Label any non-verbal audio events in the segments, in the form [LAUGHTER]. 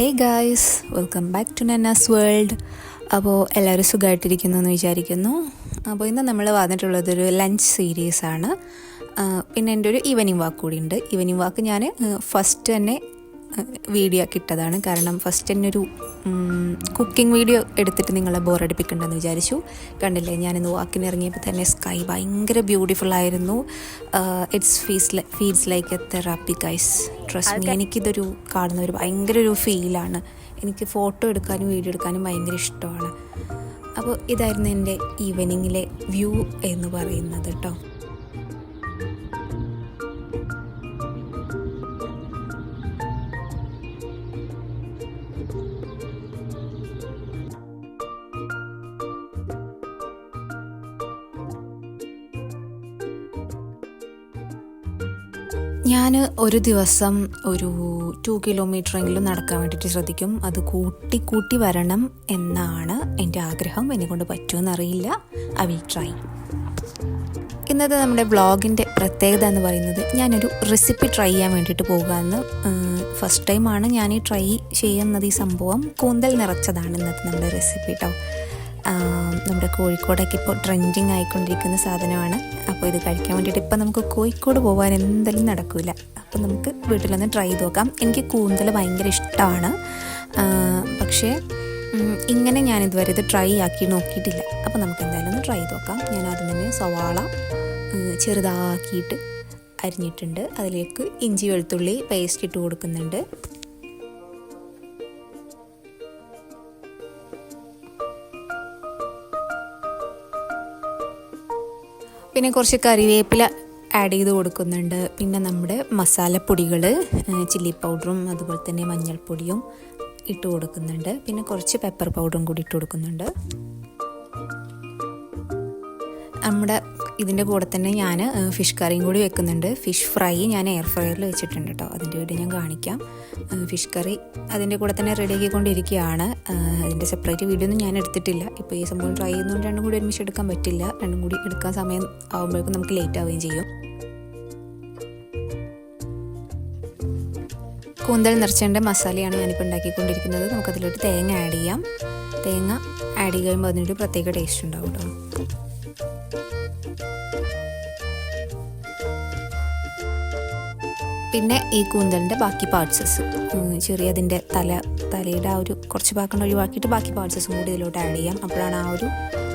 Hey guys welcome back to Nannas world അപ്പോൾ എല്ലാവരും സുഖമായിട്ടിരിക്കുന്നു എന്ന് വിചാരിക്കുന്നു. അപ്പോൾ ഇന്ന് നമ്മൾ വന്നിട്ടുള്ളതൊരു ലഞ്ച് സീരീസ് ആണ്. പിന്നെ എന്റെ ഒരു ഈവനിങ് വാക്ക് കൂടി ഉണ്ട്. ഈവനിങ് വാക്ക് ഞാൻ ഫസ്റ്റ് തന്നെ വീഡിയോ കിട്ടതാണ് ഇട്ടതാണ്. കാരണം ഫസ്റ്റ് തന്നെ ഒരു കുക്കിംഗ് വീഡിയോ എടുത്തിട്ട് നിങ്ങളെ ബോറടിപ്പിക്കണ്ടെന്ന് വിചാരിച്ചു. കണ്ടില്ലേ? ഞാനിന്ന് വാക്കിന് ഇറങ്ങിയപ്പോൾ തന്നെ സ്കൈ ഭയങ്കര ബ്യൂട്ടിഫുൾ ആയിരുന്നു. It's fees feels like a therapy guys trust me എനിക്കിതൊരു കാണുന്ന ഒരു ഭയങ്കര ഒരു ഫീലാണ് എനിക്ക് ഫോട്ടോ എടുക്കാനും വീഡിയോ എടുക്കാനും ഭയങ്കര ഇഷ്ടമാണ്. അപ്പോൾ ഇതായിരുന്നു എന്റെ ഈവനിങ്ങിലെ വ്യൂ എന്ന് പറയുന്നത് കേട്ടോ ഞാൻ ഒരു ദിവസം ഒരു ടു കിലോമീറ്ററെങ്കിലും നടക്കാൻ വേണ്ടിയിട്ട് ശ്രദ്ധിക്കും. അത് കൂട്ടി കൂട്ടി വരണം എന്നാണ് എന്റെ ആഗ്രഹം. എന്നെ കൊണ്ട് പറ്റുമെന്നറിയില്ല. ഐ വിൽ ട്രൈ ഇന്നത്തെ നമ്മുടെ ബ്ലോഗിന്റെ പ്രത്യേകത എന്ന് പറയുന്നത് ഞാനൊരു റെസിപ്പി ട്രൈ ചെയ്യാൻ വേണ്ടിയിട്ട് പോകാമെന്ന് ഫസ്റ്റ് ടൈമാണ് ഞാൻ ഈ ട്രൈ ചെയ്യുന്നത് ഈ സംഭവം. കൂന്തൽ നിറച്ചതാണ് ഇന്നത്തെ നമ്മുടെ റെസിപ്പി കേട്ടോ നമ്മുടെ കോഴിക്കോടൊക്കെ ഇപ്പോൾ ട്രെൻഡിങ് ആയിക്കൊണ്ടിരിക്കുന്ന സാധനമാണ്. അപ്പോൾ ഇത് കഴിക്കാൻ വേണ്ടിയിട്ട് ഇപ്പം നമുക്ക് കോഴിക്കോട് പോകാൻ എന്തായാലും നടക്കില്ല അപ്പോൾ നമുക്ക് വീട്ടിലൊന്ന് ട്രൈ ചെയ്ത് നോക്കാം. എനിക്ക് കൂന്തൽ ഭയങ്കര ഇഷ്ടമാണ്. പക്ഷേ ഇങ്ങനെ ഞാൻ ഇതുവരെ ഇത് ട്രൈ ആക്കി നോക്കിയിട്ടില്ല. അപ്പോൾ നമുക്ക് എന്തായാലും ഒന്ന് ട്രൈ ചെയ്ത് നോക്കാം. ഞാൻ ആദ്യം തന്നെ സവാള ചെറുതാക്കിയിട്ട് അരിഞ്ഞിട്ടുണ്ട്. അതിലേക്ക് ഇഞ്ചി വെളുത്തുള്ളി പേസ്റ്റ് ഇട്ട് കൊടുക്കുന്നുണ്ട്. പിന്നെ കുറച്ച് കറിവേപ്പില ആഡ് ചെയ്ത് കൊടുക്കുന്നുണ്ട്. പിന്നെ നമ്മുടെ മസാലപ്പൊടികൾ ചില്ലി പൗഡറും അതുപോലെ തന്നെ മഞ്ഞൾപ്പൊടിയും ഇട്ട് കൊടുക്കുന്നുണ്ട്. പിന്നെ കുറച്ച് പെപ്പർ പൗഡറും കൂടി ഇട്ട് കൊടുക്കുന്നുണ്ട്. നമ്മുടെ ഇതിന്റെ കൂടെ തന്നെ ഞാൻ ഫിഷ് കറിയും കൂടി വെക്കുന്നുണ്ട്. ഫിഷ് ഫ്രൈ ഞാൻ എയർ ഫ്രയറിൽ വെച്ചിട്ടുണ്ട് കേട്ടോ അതിന്റെ വീഡിയോ ഞാൻ കാണിക്കാം. ഫിഷ് കറി അതിന്റെ കൂടെ തന്നെ റെഡി ആക്കിക്കൊണ്ടിരിക്കുകയാണ് ആ, അതിന്റെ സെപ്പറേറ്റ് വീഡിയോ ഒന്നും ഞാൻ എടുത്തിട്ടില്ല. ഇപ്പോൾ ഈ സംഭവം ട്രൈ ചെയ്യുന്നതുകൊണ്ട് രണ്ടും കൂടി ഒരുമിച്ച് എടുക്കാൻ പറ്റില്ല. രണ്ടും കൂടി എടുക്കാൻ സമയം ആകുമ്പോഴേക്കും നമുക്ക് ലേറ്റ് ആവുകയും ചെയ്യും. കൂന്തൽ നിറച്ചേണ്ട മസാലയാണ് ഞാനിപ്പോൾ ഉണ്ടാക്കിക്കൊണ്ടിരിക്കുന്നത്. നമുക്കതിലോട്ട് തേങ്ങ ആഡ് ചെയ്യാം. തേങ്ങ ആഡ് ചെയ്ത് കഴിയുമ്പോൾ അതിനൊരു പ്രത്യേക ടേസ്റ്റ് ഉണ്ടാവും കേട്ടോ പിന്നെ ഈ കൂന്തലിന്റെ ബാക്കി പാർട്സസ് ചെറിയതിന്റെ തല തലയുടെ ആ ഒരു കുറച്ച് ഭാഗം ഒഴിവാക്കിയിട്ട് ബാക്കി പാർട്സസും കൂടി ഇതിലോട്ട് ആഡ് ചെയ്യാം. അപ്പോഴാണ് ആ ഒരു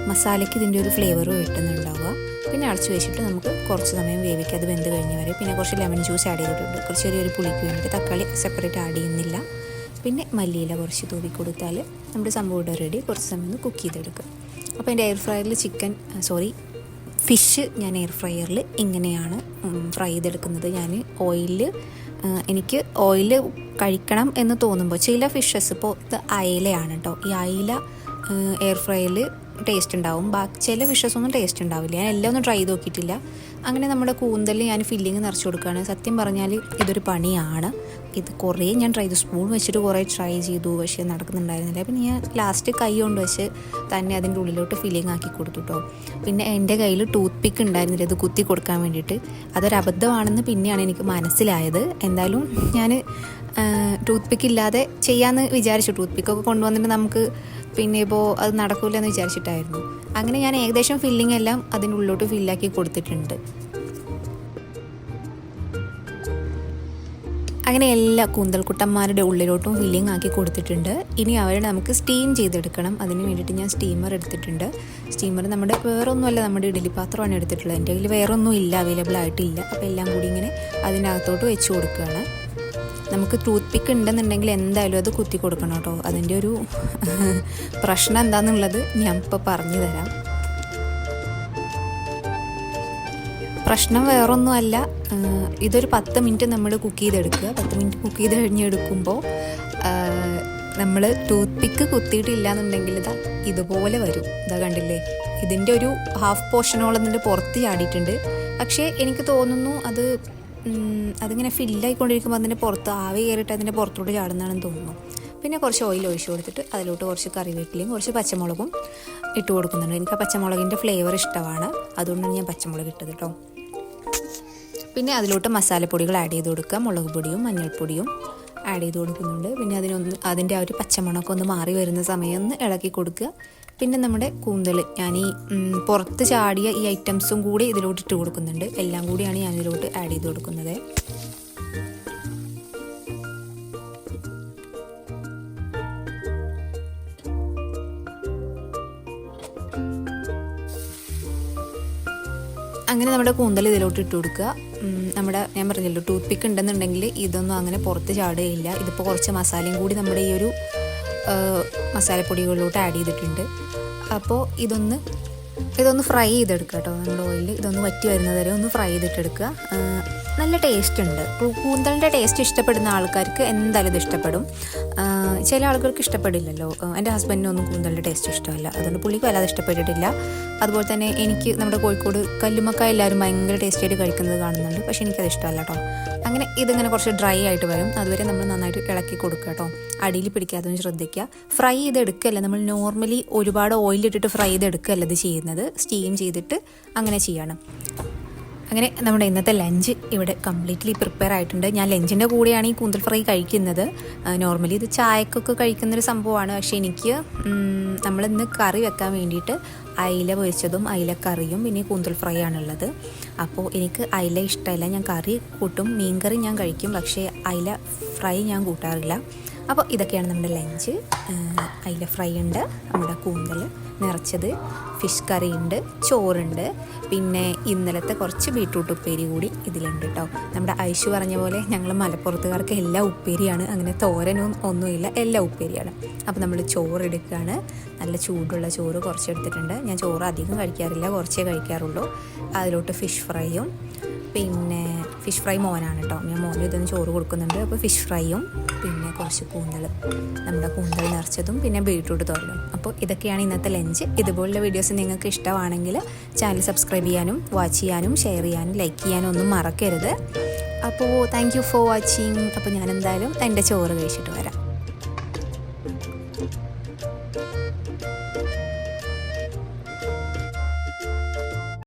മസാലയ്ക്ക് ഇതിന്റെ ഒരു ഫ്ലേവർ കിട്ടുന്നുണ്ടാവുക. പിന്നെ അടച്ചു വെച്ചിട്ട് നമുക്ക് കുറച്ച് സമയം വേവിക്കുക. അത് വെന്ത് കഴിഞ്ഞ് വരെ പിന്നെ കുറച്ച് ലെമൺ ജ്യൂസ് ആഡ് ചെയ്തിട്ടുണ്ട്. കുറച്ച് ചെറിയൊരു പുളിക്ക് വേണ്ടിയിട്ട് തക്കാളി സെപ്പറേറ്റ് ആഡ് ചെയ്യുന്നില്ല. പിന്നെ മല്ലിയില കുറച്ച് തൂവി കൊടുത്താൽ നമ്മുടെ സംഭവം റെഡി കുറച്ച് സമയം ഒന്ന് കുക്ക് ചെയ്തെടുക്കും അപ്പോൾ എന്റെ എയർ ഫ്രയറിൽ ചിക്കൻ സോറി ഫിഷ് ഞാൻ എയർ ഫ്രയറിൽ ഇങ്ങനെയാണ് ഫ്രൈ ചെയ്തെടുക്കുന്നത്. ഞാൻ ഓയിൽ എനിക്ക് ഓയിൽ കഴിക്കണം എന്ന് തോന്നുമ്പോൾ ചില ഫിഷസ് ഇപ്പോൾ ഇത് അയലയാണ് കേട്ടോ ഈ അയല എയർ ഫ്രയറിൽ ടേസ്റ്റ് ഉണ്ടാവും. ബാക്കി ചില ഫിഷസ് ഒന്നും ടേസ്റ്റ് ഉണ്ടാവില്ല. ഞാൻ എല്ലാം ഒന്നും ട്രൈ ചെയ്ത് നോക്കിയിട്ടില്ല. അങ്ങനെ നമ്മുടെ കൂന്തലിൽ ഞാൻ ഫില്ലിങ് നിറച്ചു കൊടുക്കുകയാണ്. സത്യം പറഞ്ഞാൽ ഇതൊരു പണിയാണ്. ഇത് കുറേ ഞാൻ ട്രൈ ചെയ്തു. സ്പൂൺ വെച്ചിട്ട് കുറേ ട്രൈ ചെയ്തു. പക്ഷേ നടക്കുന്നുണ്ടായിരുന്നില്ല. പിന്നെ ഞാൻ ലാസ്റ്റ് കൈ കൊണ്ട് വെച്ച് തന്നെ അതിന്റെ ഉള്ളിലോട്ട് ഫില്ലിങ് ആക്കി കൊടുത്തു കേട്ടോ പിന്നെ എന്റെ കയ്യിൽ ടൂത്ത് പിക്ക് ഉണ്ടായിരുന്നില്ല. ഇത് കുത്തി കൊടുക്കാൻ വേണ്ടിയിട്ട്. അതൊരു അബദ്ധമാണെന്ന് പിന്നെയാണ് എനിക്ക് മനസ്സിലായത്. എന്തായാലും ഞാൻ ടൂത്ത് പിക്ക് ഇല്ലാതെ ചെയ്യാമെന്ന് വിചാരിച്ചു. ടൂത്ത് പിക്കൊക്കെ കൊണ്ടുവന്നിട്ട് നമുക്ക് പിന്നെ ഇപ്പോൾ അത് നടക്കില്ല എന്ന് വിചാരിച്ചിട്ടായിരുന്നു. അങ്ങനെ ഞാൻ ഏകദേശം ഫില്ലിംഗ് എല്ലാം അതിനുള്ളിലോട്ട് ഫില്ലാക്കി കൊടുത്തിട്ടുണ്ട്. അങ്ങനെ എല്ലാ കൂന്തൽക്കുട്ടന്മാരുടെ ഉള്ളിലോട്ടും ഫില്ലിംഗ് ആക്കി കൊടുത്തിട്ടുണ്ട്. ഇനി അവരെ നമുക്ക് സ്റ്റീം ചെയ്തെടുക്കണം. അതിന് വേണ്ടിയിട്ട് ഞാൻ സ്റ്റീമർ എടുത്തിട്ടുണ്ട്. സ്റ്റീമർ നമ്മുടെ വേറൊന്നുമല്ല നമ്മുടെ ഇഡലി പാത്രമാണ് എടുത്തിട്ടുള്ളത്. എന്റെ കയ്യിൽ വേറൊന്നും ഇല്ല അവൈലബിൾ ആയിട്ടില്ല. അപ്പോൾ എല്ലാം കൂടി ഇങ്ങനെ അതിനകത്തോട്ട് വെച്ച് കൊടുക്കുകയാണ്. നമുക്ക് ടൂത്ത് പിക്ക് ഉണ്ടെന്നുണ്ടെങ്കിൽ എന്തായാലും അത് കുത്തി കൊടുക്കണം കേട്ടോ. അതിന്റെ ഒരു [LAUGHS] പ്രശ്നം എന്താണെന്നുള്ളത് ഞാൻ ഇപ്പോൾ പറഞ്ഞു തരാം. പ്രശ്നം വേറൊന്നുമല്ല. ഇതൊരു പത്ത് മിനിറ്റ് നമ്മൾ കുക്ക് ചെയ്തെടുക്കുക. പത്ത് മിനിറ്റ് കുക്ക് ചെയ്ത് കഴിഞ്ഞെടുക്കുമ്പോൾ നമ്മൾ ടൂത്ത് പിക്ക് കുത്തിയിട്ടില്ല എന്നുണ്ടെങ്കിൽ ഇതാ ഇതുപോലെ വരും. ഇതാ കണ്ടില്ലേ? ഇതിന്റെ ഒരു ഹാഫ് പോർഷനോളം ഇതിന്റെ പുറത്ത് ചാടിയിട്ടുണ്ട്. പക്ഷേ എനിക്ക് തോന്നുന്നു അത് അതിങ്ങനെ ഫില്ലായിക്കൊണ്ടിരിക്കുമ്പോൾ അതിന്റെ പുറത്ത് ആവി കയറിയിട്ട് അതിന്റെ പുറത്തോട്ട് ചാടുന്നതാണെന്ന് തോന്നുന്നു. പിന്നെ കുറച്ച് ഓയിൽ ഒഴിച്ചു കൊടുത്തിട്ട് അതിലോട്ട് കുറച്ച് കറിവേപ്പിലയും കുറച്ച് പച്ചമുളകും ഇട്ട് കൊടുക്കുന്നുണ്ട്. എനിക്ക് ആ പച്ചമുളകിന്റെ ഫ്ലേവർ ഇഷ്ടമാണ്. അതുകൊണ്ടാണ് ഞാൻ പച്ചമുളക് ഇട്ടത് കേട്ടോ പിന്നെ അതിലോട്ട് മസാലപ്പൊടികൾ ആഡ് ചെയ്ത് കൊടുക്കുക. മുളക് പൊടിയും മഞ്ഞൾപ്പൊടിയും ആഡ് ചെയ്ത് കൊടുക്കുന്നുണ്ട്. പിന്നെ അതിനൊന്ന് അതിന്റെ ആ ഒരു പച്ചമണമൊക്കെ ഒന്ന് മാറി വരുന്ന സമയം ഒന്ന് ഇളക്കി കൊടുക്കുക. പിന്നെ നമ്മുടെ കൂന്തൽ ഞാൻ ഈ പുറത്ത് ചാടിയ ഈ ഐറ്റംസും കൂടി ഇതിലോട്ട് ഇട്ട് കൊടുക്കുന്നുണ്ട്. എല്ലാം കൂടിയാണ് ഞാൻ ഇതിലോട്ട് ആഡ് ചെയ്ത് കൊടുക്കുന്നത്. അങ്ങനെ നമ്മുടെ കൂന്തൽ ഇതിലോട്ട് ഇട്ട് കൊടുക്കുക. നമ്മുടെ ഞാൻ പറഞ്ഞല്ലോ ടൂത്ത് പിക്ക് ഉണ്ടെന്നുണ്ടെങ്കിൽ ഇതൊന്നും അങ്ങനെ പുറത്ത് ചാടുകയില്ല. ഇതിപ്പോൾ കുറച്ച് മസാലയും കൂടി നമ്മുടെ ഈ ഒരു മസാലപ്പൊടികളിലോട്ട് ആഡ് ചെയ്തിട്ടുണ്ട്. അപ്പോൾ ഇതൊന്ന് ഇതൊന്ന് ഫ്രൈ ചെയ്തെടുക്കുക കേട്ടോ. നമ്മുടെ ഓയിലിൽ ഇതൊന്ന് വറ്റി വരുന്നതുവരെ ഒന്ന് ഫ്രൈ ചെയ്തിട്ടെടുക്കുക. നല്ല ടേസ്റ്റ് ഉണ്ട്. കൂന്തലിന്റെ ടേസ്റ്റ് ഇഷ്ടപ്പെടുന്ന ആൾക്കാർക്ക് എന്തായാലും ഇത് ഇഷ്ടപ്പെടും. ചില ആളുകൾക്ക് ഇഷ്ടപ്പെടില്ലല്ലോ. എന്റെ ഹസ്ബൻഡിനൊന്നും കൂന്തലിന്റെ ടേസ്റ്റ് ഇഷ്ടമല്ല. അതുകൊണ്ട് പുള്ളിക്ക് വല്ലാതെ ഇഷ്ടപ്പെട്ടിട്ടില്ല. അതുപോലെ തന്നെ എനിക്ക് നമ്മുടെ കോഴിക്കോട് കല്ലുമക്ക എല്ലാവരും ഭയങ്കര ടേസ്റ്റ് ആയിട്ട് കഴിക്കുന്നത് കാണുന്നുണ്ട്. പക്ഷേ എനിക്കത് ഇഷ്ടമല്ല കേട്ടോ അങ്ങനെ ഇതിങ്ങനെ കുറച്ച് ഡ്രൈ ആയിട്ട് വരും. അതുവരെ നമ്മൾ നന്നായിട്ട് ഇളക്കി കൊടുക്കുക കേട്ടോ അടിയിൽ പിടിക്കാതെ ശ്രദ്ധിക്കുക. ഫ്രൈ ചെയ്തെടുക്കല്ല. നമ്മൾ നോർമലി ഒരുപാട് ഓയിലിട്ടിട്ട് ഫ്രൈ ചെയ്തെടുക്കല്ല ഇത് ചെയ്യുന്നത്. സ്റ്റീം ചെയ്തിട്ട് അങ്ങനെ ചെയ്യണം. അങ്ങനെ നമ്മുടെ ഇന്നത്തെ ലഞ്ച് ഇവിടെ കംപ്ലീറ്റ്ലി പ്രിപ്പയർ ആയിട്ടുണ്ട്. ഞാൻ ലഞ്ചിന്റെ കൂടെയാണ് ഈ കൂന്തൽ ഫ്രൈ കഴിക്കുന്നത്. നോർമലി ഇത് ചായക്കൊക്കെ കഴിക്കുന്നൊരു സംഭവമാണ്. പക്ഷേ എനിക്ക് നമ്മൾ നമ്മളിന്ന് കറി വെക്കാൻ വേണ്ടിയിട്ട് അയില പൊരിച്ചതും അയില കറിയും പിന്നെ കൂന്തൽ ഫ്രൈ ആണുള്ളത്. അപ്പോൾ എനിക്ക് അയില ഇഷ്ടമല്ല. ഞാൻ കറി കൂട്ടും മീൻ കറി ഞാൻ കഴിക്കും പക്ഷേ അയില ഫ്രൈ ഞാൻ കൂട്ടാറില്ല. അപ്പോൾ ഇതൊക്കെയാണ് നമ്മുടെ ലഞ്ച് അയില ഫ്രൈ ഉണ്ട് നമ്മുടെ കൂന്തൽ നിറച്ചത്. ഫിഷ് കറി ഉണ്ട് ചോറുണ്ട്. പിന്നെ ഇന്നലത്തെ കുറച്ച് ബീട്രൂട്ട് ഉപ്പേരി കൂടി ഇതിലുണ്ട് കേട്ടോ നമ്മുടെ ഐഷു പറഞ്ഞ പോലെ ഞങ്ങൾ മലപ്പുറത്തുകാർക്ക് എല്ലാ ഉപ്പേരിയാണ്. അങ്ങനെ തോരനും ഒന്നുമില്ല എല്ലാ ഉപ്പേരിയാണ്. അപ്പോൾ നമ്മൾ ചോറ് എടുക്കുകയാണ്. നല്ല ചൂടുള്ള ചോറ് കുറച്ച് എടുത്തിട്ടുണ്ട് ഞാൻ ചോറ് അധികം കഴിക്കാറില്ല കുറച്ചേ കഴിക്കാറുള്ളൂ. അതിലോട്ട് ഫിഷ് ഫ്രൈയും പിന്നെ ഫിഷ് ഫ്രൈ മോനാണ് കേട്ടോ ഞാൻ മോന് ഇതൊന്ന് ചോറ് കൊടുക്കുന്നുണ്ട്. അപ്പോൾ ഫിഷ് ഫ്രൈയും പിന്നെ കുറച്ച് കൂന്തൽ നമ്മുടെ കൂന്തൽ നിറച്ചതും പിന്നെ ബീട്രൂട്ട് തോരലും അപ്പോൾ ഇതൊക്കെയാണ് ഇന്നത്തെ ലഞ്ച് ഇതുപോലുള്ള വീഡിയോസ് നിങ്ങൾക്ക് ഇഷ്ടമാണെങ്കിൽ ചാനൽ സബ്സ്ക്രൈബ് ചെയ്യാനും വാച്ച് ചെയ്യാനും ഷെയർ ചെയ്യാനും ലൈക്ക് ചെയ്യാനും ഒന്നും മറക്കരുത്. അപ്പോൾ താങ്ക് യു ഫോർ വാച്ചിങ് അപ്പോൾ ഞാൻ എന്തായാലും എന്റെ ചോറ് കഴിച്ചിട്ട് വരാം.